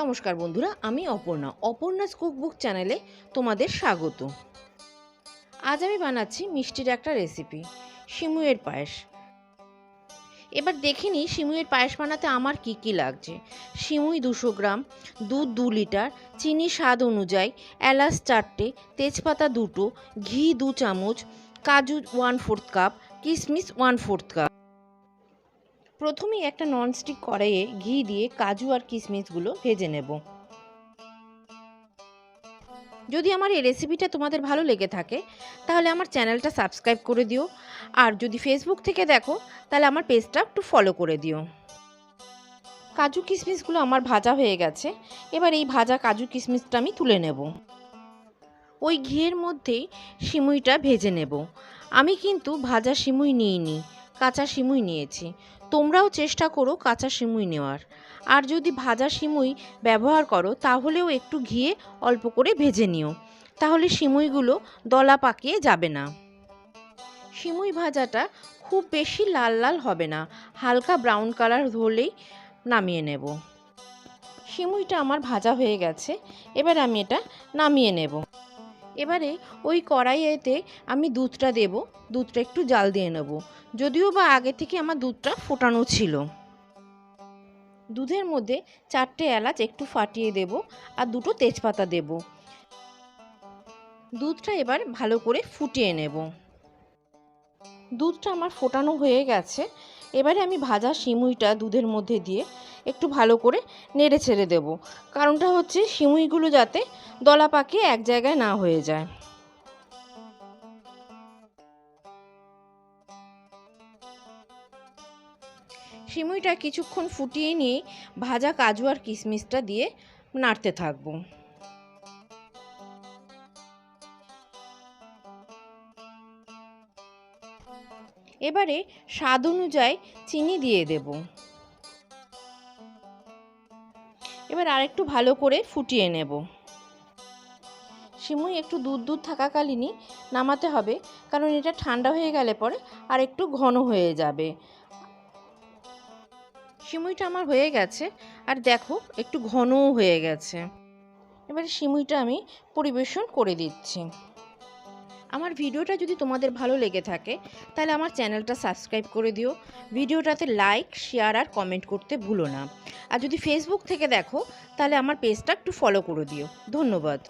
নমস্কার বন্ধুরা, আমি অপর্ণা, অপর্ণাস কুকবুক চ্যানেলে তোমাদের স্বাগত। আজ আমি বানাচ্ছি মিষ্টির একটা রেসিপি শিমুয়ের পায়েস। এবার দেখে নিই শিমুয়ের পায়েস বানাতে আমার কি কি লাগছে। শিমুই দুশো গ্রাম, দুধ দু লিটার, চিনি স্বাদ অনুযায়ী এলাচ চারটে, তেজপাতা দুটো, ঘি দু চামচ, কাজু ওয়ান ফোর্থ কাপ, কিশমিশ ওয়ান ফোর্থ কাপ। প্রথমেই একটা ননস্টিক কড়াইয়ে ঘি দিয়ে কাজু আর কিশমিশগুলো ভেজে নেব। যদি আমার এই রেসিপিটা তোমাদের ভালো লেগে থাকে, তাহলে আমার চ্যানেলটা সাবস্ক্রাইব করে দিও। আর যদি ফেসবুক থেকে দেখো, তাহলে আমার পেজটা একটু ফলো করে দিও। কাজু কিশমিশগুলো আমার ভাজা হয়ে গেছে। এবার এই ভাজা কাজু কিশমিশটা আমি তুলে নেব। ওই ঘিয়ের মধ্যেই সিমুইটা ভেজে নেব। আমি কিন্তু ভাজা সিমুই নিইনি। কাঁচা সিমুই নিয়েছি। তোমরাও চেষ্টা করো কাঁচা সিমুই নেওয়ার। আর যদি ভাজা সিমুই ব্যবহার করো, তাহলেও একটু ঘিয়ে অল্প করে ভেজে নিও। তাহলে সিমুইগুলো দলা পাকিয়ে যাবে না। সিমুই ভাজাটা খুব বেশি লাল লাল হবে না। হালকা ব্রাউন কালার হলেই নামিয়ে নেব। সিমুইটা আমার ভাজা হয়ে গেছে। এবার আমি এটা নামিয়ে নেব। এবারে ওই কড়াইয়েতে আমি দুধটা দেব, দুধটা একটু জাল দিয়ে নেব। যদিও বা আগে থেকে আমার দুধটা ফোটানো ছিল। দুধের মধ্যে চারটে এলাচ একটু ফাটিয়ে দেব আর দুটো তেজপাতা দেব। দুধটা এবার ভালো করে ফুটিয়ে নেব। দুধটা আমার ফোটানো হয়ে গেছে। এবারে আমি ভাজা সিমুইটা দুধের মধ্যে দিয়ে একটু ভালো করে নেড়ে ছেড়ে দেবো। কারণটা হচ্ছে সিমুইগুলো যাতে দলা পাকিয়ে এক জায়গায় না হয়ে যায়। সিমুইটা কিছুক্ষণ ফুটিয়ে নিয়ে ভাজা কাজু আর কিশমিশটা দিয়ে নাড়তে থাকব। এবারে স্বাদ অনুযায়ী চিনি দিয়ে দেব। এবার আরেকটু ভালো করে ফুটিয়ে নেব। সিমুই একটু দুধ দুধ থাকাকালীনই নামাতে হবে, কারণ এটা ঠান্ডা হয়ে গেলে পরে আর একটু ঘন হয়ে যাবে। সিমুইটা আমার হয়ে গেছে, আর দেখো একটু ঘনও হয়ে গেছে। এবারে সিমুইটা আমি পরিবেশন করে দিচ্ছি। আমার ভিডিওটা যদি তোমাদের ভালো লেগে থাকে, তাহলে আমার চ্যানেলটা সাবস্ক্রাইব করে দিও। ভিডিওটাতে লাইক, শেয়ার আর কমেন্ট করতে ভুলো না। আর যদি ফেসবুক থেকে দেখো, তাহলে আমার পেজটা একটু ফলো করে দিও। ধন্যবাদ।